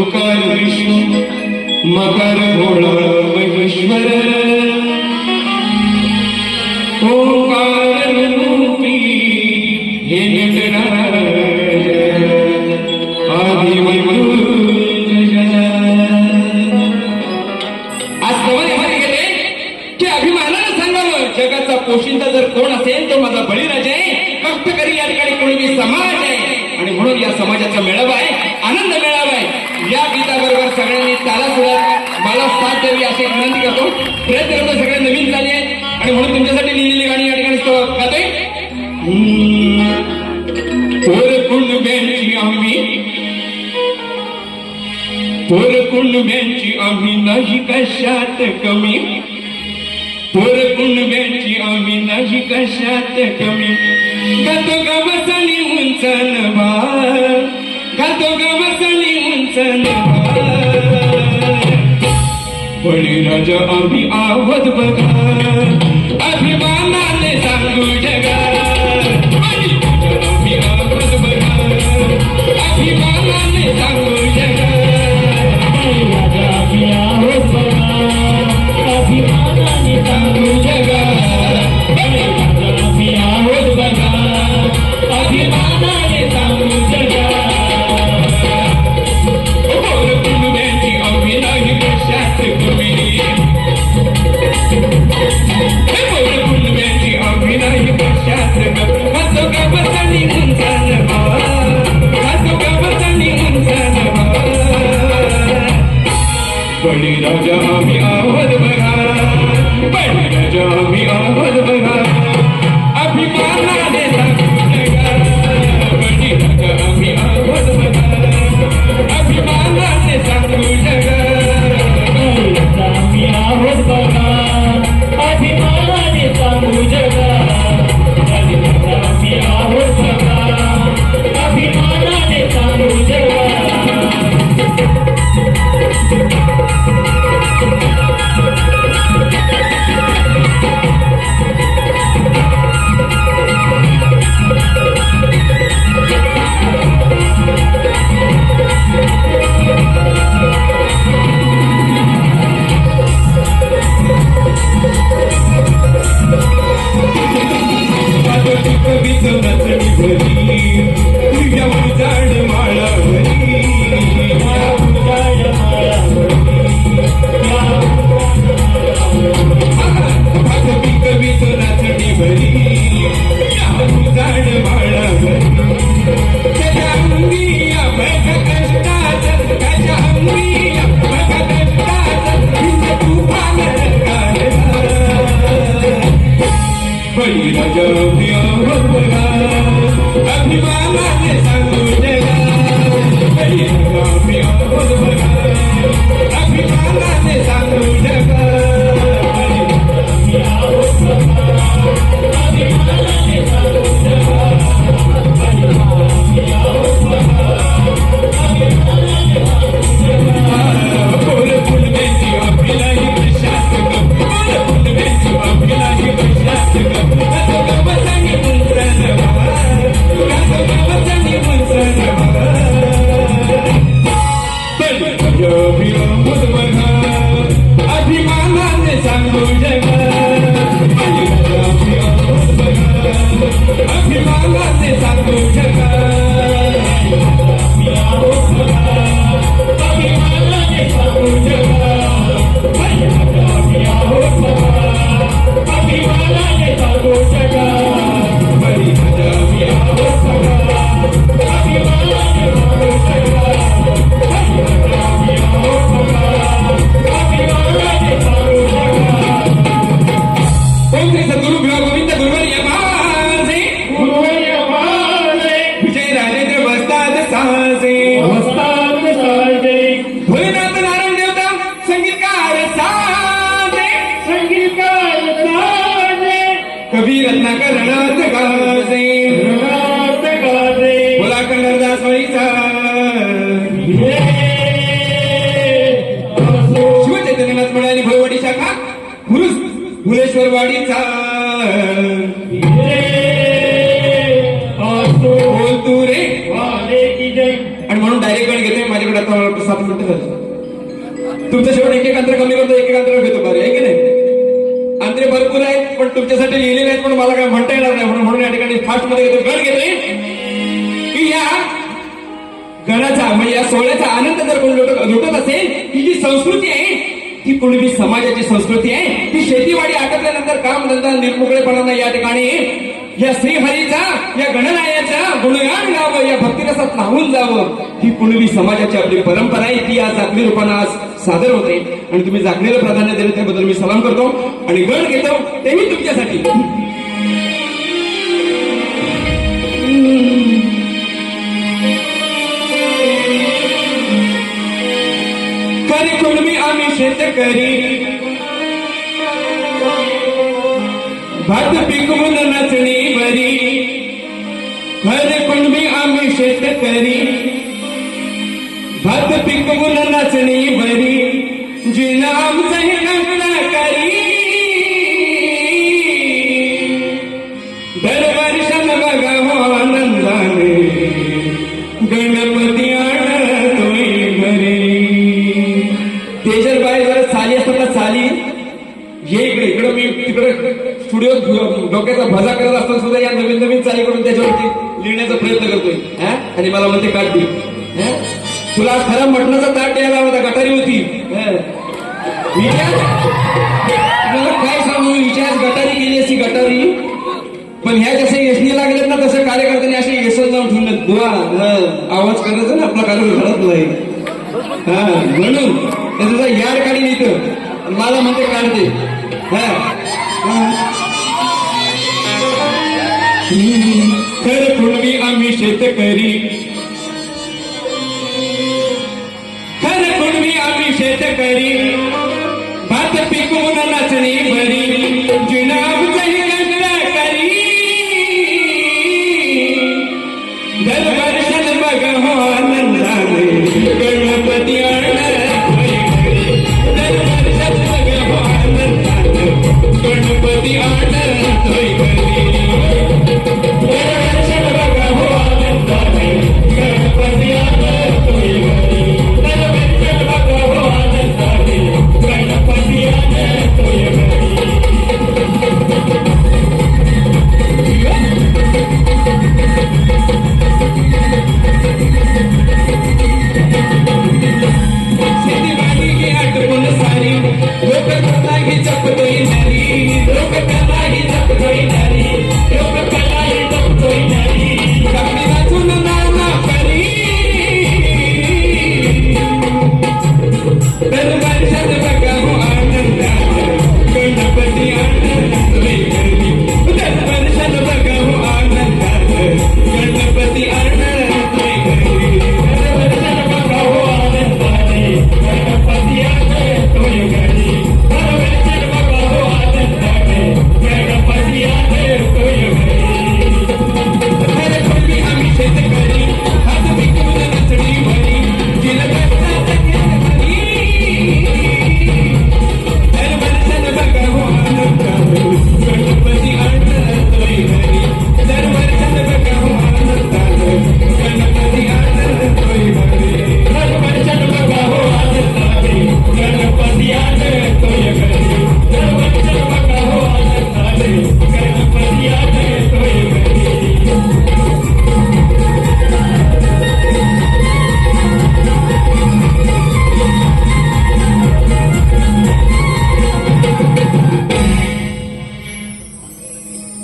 तुकार विष्णू मकर भोळा महेश्वर. रूपी हे नटराज आदि आज सवारी गेले की अभिमानानं सांगावं. जगाचा पोशिंदा जर कोण असेल तो माझा बळीराजा आहे. कष्टकरी या ठिकाणी कोणी समाज आहे. आणि म्हणून या समाजाचा मेळावा आहे आनंद मेळावा आहे. या गीताबरोबर सगळ्यांनी ताला सुद्धा मला साथ द्यावी अशी एक विनंती करतो. प्रयत्न करतो सगळे नवीन झाले आहेत. आणि म्हणून तुमच्यासाठी लिहिलेली गाणी या ठिकाणी गातोय. पोर कुणब्यांची आम्ही. पोर कुणब्यांची आम्ही नाही कशात कमी. पोर कुणब्यांची आम्ही नाही कशात कमी. गातो गा बळीराजा आम्ही आवत बघा अभिमानाने सांगू जगा आम्ही आवत बघा अभिमानाने सांगू रणात बोला वळीचा शिवचैतन्यनाथ बोल तू रे आणि म्हणून डायरेक्ट वेळ घेतोय माझ्याकडे आता सात मिनिटं झाली. तुमचं शेवट एक एक अंतर कमी करतो एक एक अंतर घेतो बरं आहे की नाही? अंतरे भरपूर आहेत पण तुमच्यासाठी लिहिलेले आहेत पण मला काय म्हणता येणार नाही. म्हणून म्हणून या ठिकाणी फास्टमध्ये गण घेतोय. की या गणाचा म्हणजे या सोहळ्याचा आनंद जर लुटत लुटत असेल ही जी संस्कृती आहे ती पूर्वी समाजाची संस्कृती आहे ती शेतीवाडी आटपल्यानंतर काम धंदा निर्मुकळेपणानं या ठिकाणी या श्रीहरीचा या गणरायाचा गुणगान गावं या भक्तिरसात नाहून जावं ही पूर्वी समाजाची आपली परंपरा आहे ती आज जागणी रूपानं आज सादर होते आणि तुम्ही जागणीला प्राधान्य दिलं त्याबद्दल मी सलाम करतो. आणि गण घेतो तेही तुमच्यासाठी. खरी कुणबी आम्ही शेतकरी भात पिकवून नचणी बरी खरे कुणबी आम्ही शेतकरी भात पिकवून नचणी बरी जिना आमचं हे लग्न डोक्याचा भजा करत असताना सुद्धा या नवीन नवीन चाली करून त्याच्यावरती लिहिण्याचा प्रयत्न करतोय हा? आणि मला म्हणते काढ दे तुला खरा मटणाचा ताट यायला होता गटारी होती. काय सांगू विचार गटारी केली अशी गटारी. पण ह्या जसे यशनी लागलेत ना तसं कार्यकर्त्यांनी असे यशच लावून ठेवलेत. बुवा आवाज करायचा ना आपला कार्यक्रम घडत नाही. हा म्हणून त्याचा याड काढी इथं. मला म्हणते काढते हा? हा. खर कुणबी आम्ही शेतकरी खर कुणबी आम्ही शेतकरी भात पिकवून नाचणी भरी. जिनाबचही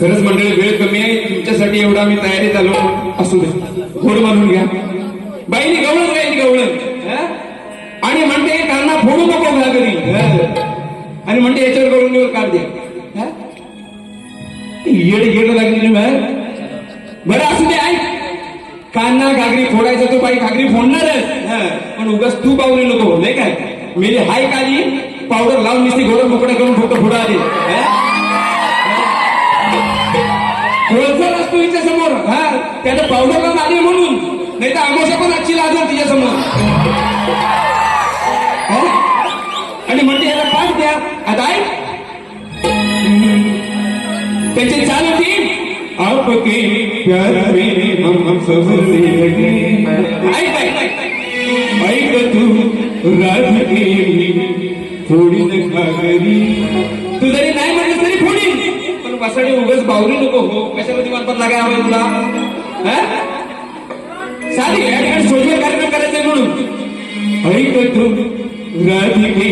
खरंच मंडळी वेळ कमी आहे. तुमच्यासाठी एवढा मी तयारीत आलो. असू दे. गोड मानून घ्या. बाईने गवळण गायली गवळण. आणि म्हणते कांदा फोडू नको घागरी. आणि म्हणते याच्यावर करून निवड काढ द्या येड येड लागली ना बरं असू दे ऐक. कांदा घागरी फोडायचा तो बाई घागरी फोडणारच. पण उगाच तू पावले नको नाही काय? मेरी हाय काली पावडर लावून निसती घोडं मोकळं करून फोटो फोडा आली हा? रोजगार असतो हिच्या समोर हा त्याचं पावडर लावून आली म्हणून. नाही तर आमोशा पण आजची लाजल तिच्या समोर आणि म्हणते याला पाठ द्या. आता ऐक. त्याची चाल होती आपके प्यार में हम सबसे लगे ऐक ऐक ऐक. ऐक तू राधिके फोडीन घागरी तू जरी नाही म्हणलं तरी पासाडी उगस बावरी नको हो. कशाला ती मनपात लागाय हवंय तुला? हा? साधी या सोशल कार्यक्रम करायचंय म्हणून. ऐक तू राधिके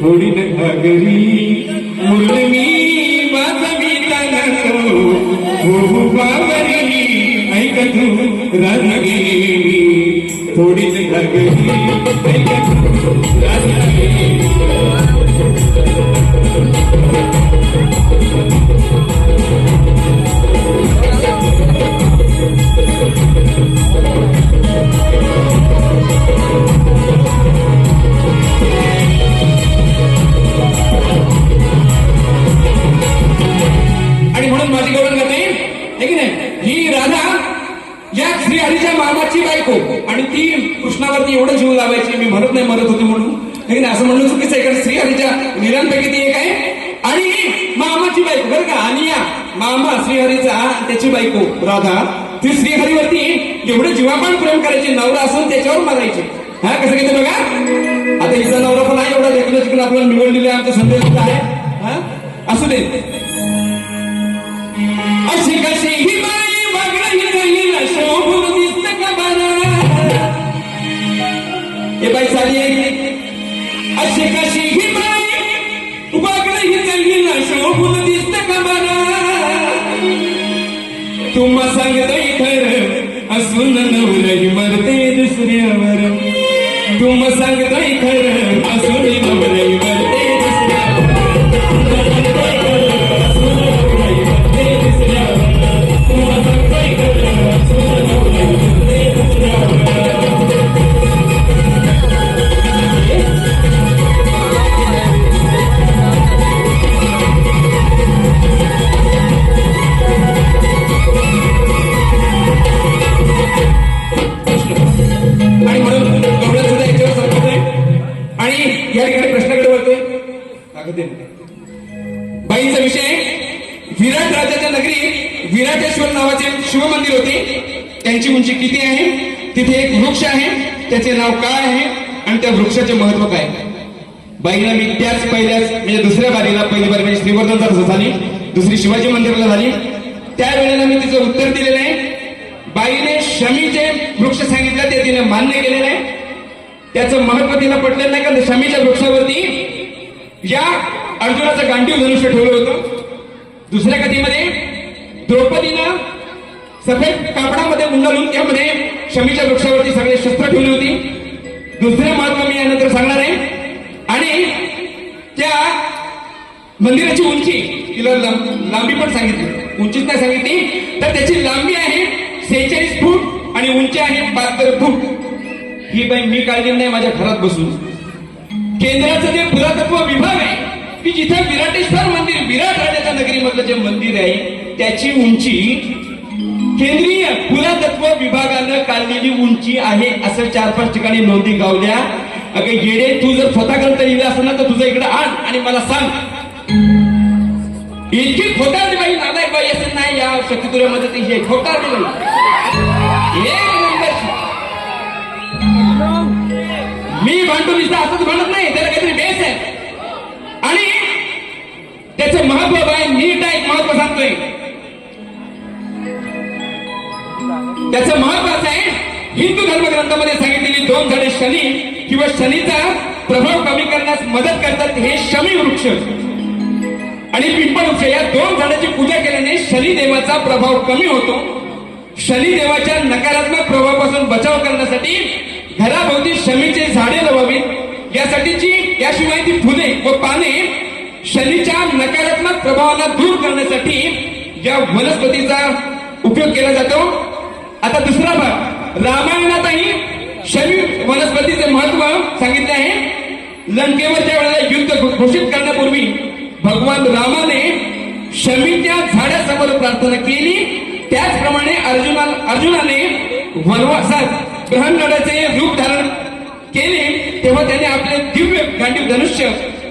फोडीन घागरी. मुरली वाजवी नको हो बाबरी ऐक तू राधिके. फोडीन घागरी ऐक तू राधिके. श्रीहरीच्या वीरांपैकी ती एक आहे. आणि मामाची बायको बरं का? आणि या मामा श्रीहरीचा त्याची बायको राधा ती श्रीहरीवरती एवढं जीवापान प्रेम करायची नवरा असून त्याच्यावर मारायची. हा कसं घेते बघा? आता हिचा नवरा पण आहे एवढा देखील शिकून आपल्याला निवडलेले आमचा संदेश सुद्धा आहे. हा? असू दे. अशी कशी ही बाई वागणं शोभून दिसत का बरं हे बाई साडी तुम्हा सांगतोय खरं असून नवरही मरते दुसऱ्यावर तुम्हा मंदिर होते. त्यांची उंची किती आहे? तिथे एक वृक्ष आहे. त्याचे नाव काय आहे? आणि त्या वृक्षाचे महत्त्व काय बाईला मी त्याच पहिल्याच म्हणजे दुसऱ्या बारीला पहिली बारी म्हणजे श्रीवर्धनचा रस झाली. दुसरी शिवाजी मंदिरला झाली. त्यावेळेला मी तिचं उत्तर दिलेलं आहे. बाईने शमीचे वृक्ष सांगितलं ते तिने मान्य केलेलं आहे. त्याचं महत्त्व तिला पटलेलं नाही कारण शमीच्या वृक्षावरती या अर्जुनाचं गांडीव धनुष्य ठेवलं होतं. दुसऱ्या कथीमध्ये द्रौपदीनं सफेद कापडामध्ये गुंडाळून त्यामध्ये शमीच्या वृक्षावरती सगळे शस्त्र ठेवली होती. दुसरे महत्त्व मी यानंतर सांगणार आहे. आणि त्या मंदिराची उंची तिला लांबी पण सांगितली. उंचीच नाही सांगितली. तर त्याची लांबी आहे सेहेचाळीस फूट आणि उंची आहे बहात्तर फूट. ही बाई मी काळजी नाही माझ्या घरात बसून. केंद्राचं जे पुरातत्व विभाग आहे की जिथे विराटेश्वर मंदिर विराट राजाच्या नगरीमधलं जे मंदिर आहे त्याची उंची केंद्रीय पुरातत्व विभागानं काढलेली उंची आहे असं चार पाच ठिकाणी नोंदी गावल्या. अगं येडे तू जर स्वतः ग्रंथ येईल असं ना तर तुझं इकडे आण आणि मला सांग. इतकी खोटारडी बाई नालायक बाई असं नाही या शक्तितुऱ्यामध्ये ती हे खोटारडी बाई. एक मी भांडतो नुसतं असंच म्हणत नाही त्याला काहीतरी बेस आहे. आणि त्याचं महत्त्व आहे नीट आहे महत्त्व सांगतोय. त्याचं महत्त्व असं आहे हिंदू धर्मग्रंथामध्ये सांगितलेली दोन झाडे शनी किंवा शनीचा प्रभाव कमी करण्यास मदत करतात हे शमी वृक्ष. आणि पिंपळ वृक्ष या दोन झाडाची पूजा केल्याने शनिदेवाचा प्रभाव कमी होतो. शनिदेवाच्या नकारात्मक प्रभावापासून बचाव करण्यासाठी घराभोवती शमीचे झाडे लावावीत. यासाठीची याशिवाय ती फुले व पाने शनीच्या नकारात्मक प्रभावाला दूर करण्यासाठी या वनस्पतीचा उपयोग केला जातो. आता दुसरा भाग. रामायणातही शमी वनस्पतीचे महत्त्व सांगितले आहे. लंकेवरच्या वेळेला युद्ध घो- घोषित करण्यापूर्वी भगवान रामाने शमीच्या झाडासमोर प्रार्थना केली. त्याचप्रमाणे अर्जुना अर्जुनाने वनवासात ग्रहणगडाचे रूप धारण केले. तेव्हा त्याने आपले दिव्य गांडीव धनुष्य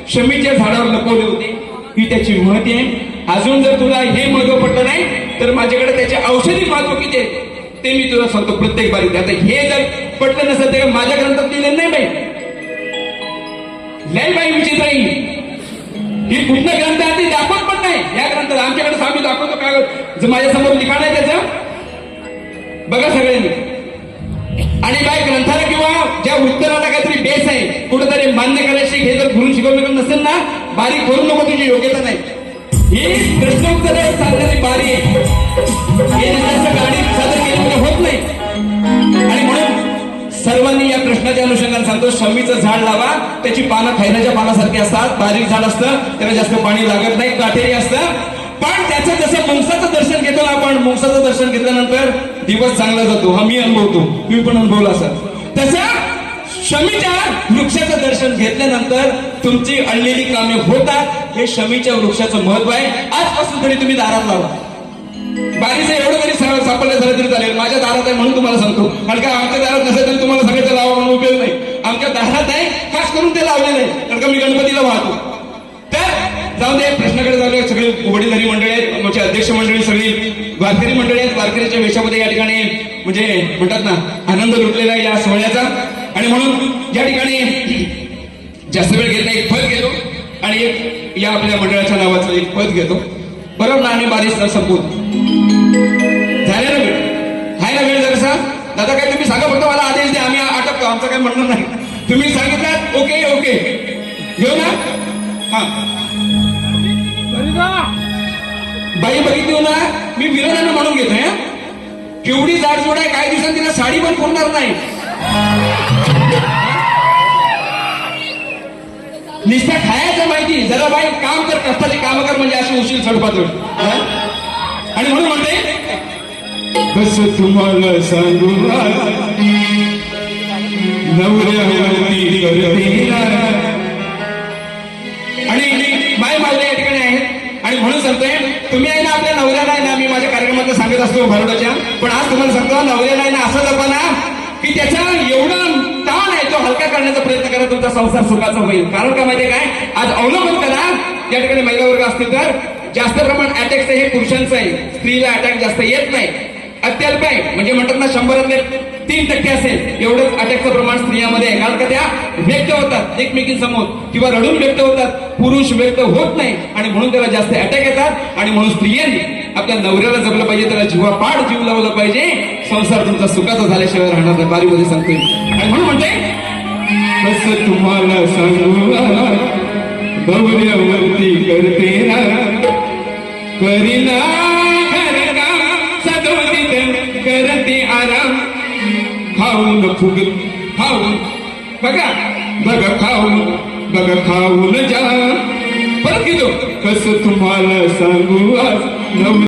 शमीच्या झाडावर लपवले होते. ही त्याची महती आहे. अजून जर तुला हे महत्त्व पडलं नाही तर माझ्याकडे त्याचे औषधी महत्त्व किती आहे ते मी तुला सांगतो प्रत्येक बारीत. आता हे जर पटलं नसेल तर माझ्या ग्रंथात लिहिलं नाही बाई. लय बाई विचित्र आहे ही. कुठलं ग्रंथ आहे ते दाखवत पण नाही. या ग्रंथात आमच्याकडे आम्ही दाखवतो काय जर माझ्यासमोर लिखाण आहे त्याचं बघा सगळ्यांनी. आणि बाय ग्रंथाला किंवा ज्या उत्तराला काहीतरी बेस आहे कुठेतरी मान्य करायची हे जर गुरु शिकवलं नसेल ना बारीक करू नको तुझी योग्यता नाही. ही प्रश्नोत्तर चालणारी बारी आहे. हे गाडी आणि म्हणून सर्वांनी या प्रश्नाच्या अनुषंगाने सांगतो शमीचं झाड लावा त्याची पानं खैराच्या पानासारखी असतात बारीक झाड असतं त्याला जास्त पाणी लागत नाही काटेरी असतं. पण त्याचं जसं मुंगसाचं दर्शन घेतो ना आपण मुंगसाचं दर्शन घेतल्यानंतर दिवस चांगला जातो. हा मी अनुभवतो. तुम्ही पण अनुभवला असाल तसं शमीच्या वृक्षाचं दर्शन घेतल्यानंतर तुमची अडलेली कामे होतात. हे शमीच्या वृक्षाचं महत्त्व आहे. आजपासून तरी तुम्ही दारात लावा. बारीचं एवढं तरी सापडलं झालं तरी चालेल. माझ्या दारात आहे म्हणून तुम्हाला सांगतो. कारण का आमच्या दारात नसेल तरी तुम्हाला सगळ्याचं लावा म्हणून उपयोग नाही. आमच्या दारात आहे खास करून ते लावले नाही कारण का मी गणपतीला वाहतो. तर जाऊ दे प्रश्नाकडे जाऊया सगळे वडीलधारी मंडळी आहेत आमची अध्यक्ष मंडळी सगळी वारकरी मंडळी आहेत. वारकरीच्या वेशामध्ये या ठिकाणी म्हणजे म्हणतात ना आनंद लुटलेला आहे या सोहळ्याचा. आणि म्हणून या ठिकाणी जास्त वेळ घेत नाही एक पद घेतो. आणि एक या आपल्या मंडळाच्या नावाचं एक पद घेतो. बरोबर ना? आणि बारीस संपूर्ण झाले ना वेळ. आहे ना वेळ जरासा दादा काय तुम्ही सांगा फक्त मला आदेश द्या. आम्ही आटपतो. आमचं काय म्हणणं नाही. तुम्ही सांगितलं ओके ओके. घेऊ ना? हा. बाई बघितली ना? मी विरोधानं म्हणून घेतोय हा. केवढी जाड जोड आहे काही दिवसांनी तिला साडी पण पुरणार नाही. नुसतं खायचं माहिती. जरा बाई काम कर कष्टाचे काम कर म्हणजे अशी उशीर स्वरूपात आणि म्हणून म्हणते? कस तुम्हाला सांगू नवऱ्यावरती आणि माय मावले या ठिकाणी आहेत. आणि म्हणून सांगतोय तुम्ही आहे ना आपल्या नवऱ्याला आहे ना मी माझ्या कार्यक्रमात सांगत असतो भारुडाच्या. पण आज तुम्हाला सांगतो नवऱ्याला आहे ना असं जपा ना की त्याचा एवढं ताण आहे तो हलका करण्याचा प्रयत्न करा तुमचा संसार सुखाचा होईल. कारण का माहितीये काय? आज अवलंबन करा. या ठिकाणी महिला वर्ग असतील तर जास्त प्रमाण अटॅकचं हे पुरुषांचं आहे. स्त्रीला अटॅक जास्त येत नाही. अत्यल्प आहे. म्हणजे म्हणतात ना शंभरातले तीन टक्के असेल. एवढंच अटॅकचं प्रमाण स्त्रियामध्ये आहे. कारण का त्या व्यक्त होतात एकमेकींसमोर. किंवा रडून व्यक्त होतात. पुरुष व्यक्त होत नाही. आणि म्हणून त्याला जास्त अटॅक येतात. आणि म्हणून स्त्रियांनी आपल्या नवऱ्याला जपलं पाहिजे. त्याला जीवापाड जीव लावलं पाहिजे. संसार तुमचा सुखाचा झाल्याशिवाय राहणार नाही. बारीमध्ये सांगतोय. आणि म्हणून म्हणते कसं तुम्हाला सांगू? करते ना. करीना घरकाम सदोदित करते आराम. खाऊन फुग खाऊन. बघा बघा खाऊन बघा खाऊन जा. परत घेतो. कस तुम्हाला सांगू आज?